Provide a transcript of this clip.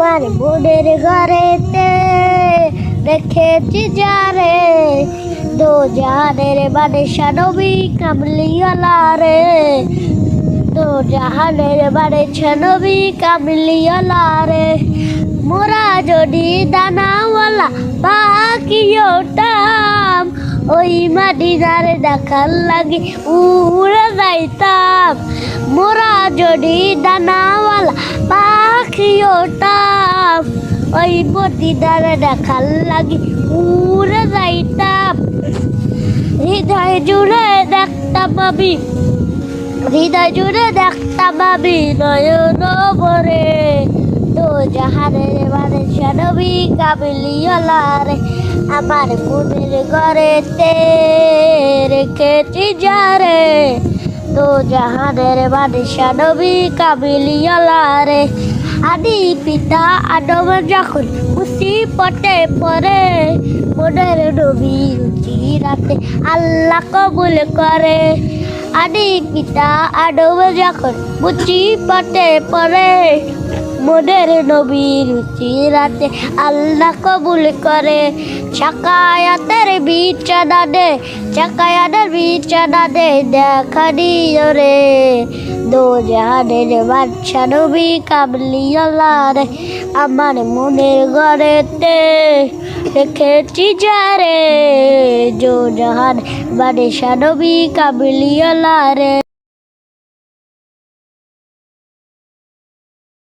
আমার বোনের ঘরেতে রেখেছি যারে। দো জাহানের মানে সানবী কামলিওয়ালা রে। দো জাহানের মানে ছানবী কামলিওয়ালা রে। মোরা যদি দানাওয়ালা পাখি ওটাম, ওই মাদিনারে দেখার লাগি উড়ে যাইতাম। মোরা যদি দানাওয়ালা ওটাম ওই মদিনারে দেখার লাগি উড়ে যাইতাম। হৃদয় জুড়ে দেখতাম আমি। হৃদয় জুড়ে দেখতাম আমি নয়ন ভরে। তো জাহানের মানে সানবী কাবিলিওয়ালা রে আমার মনের ঘরেতে রেখেছি যারে। তো জাহানের মানে সানবী কাবিলিওয়ালা রে আদি পিতা আদম যখন খুশি পটে পরে মনের নবী রাতে আল্লাহ কবুল করে। আদি পিতা আদম যখন পটে পরে মনের নবী রুচি রাতে আল্লাহ কবুল করে। চাকায়াতের বিছানা দে চাকায়াতের বিছানা দে, দেখা দিও রে। দো জাহানের বাচ্চা নবী কাবলিয়ালা রে, আমার মনের ঘরেতে রেখেছি যারে জো জাহান বাদশা নবী কাবলিয়ালা রে।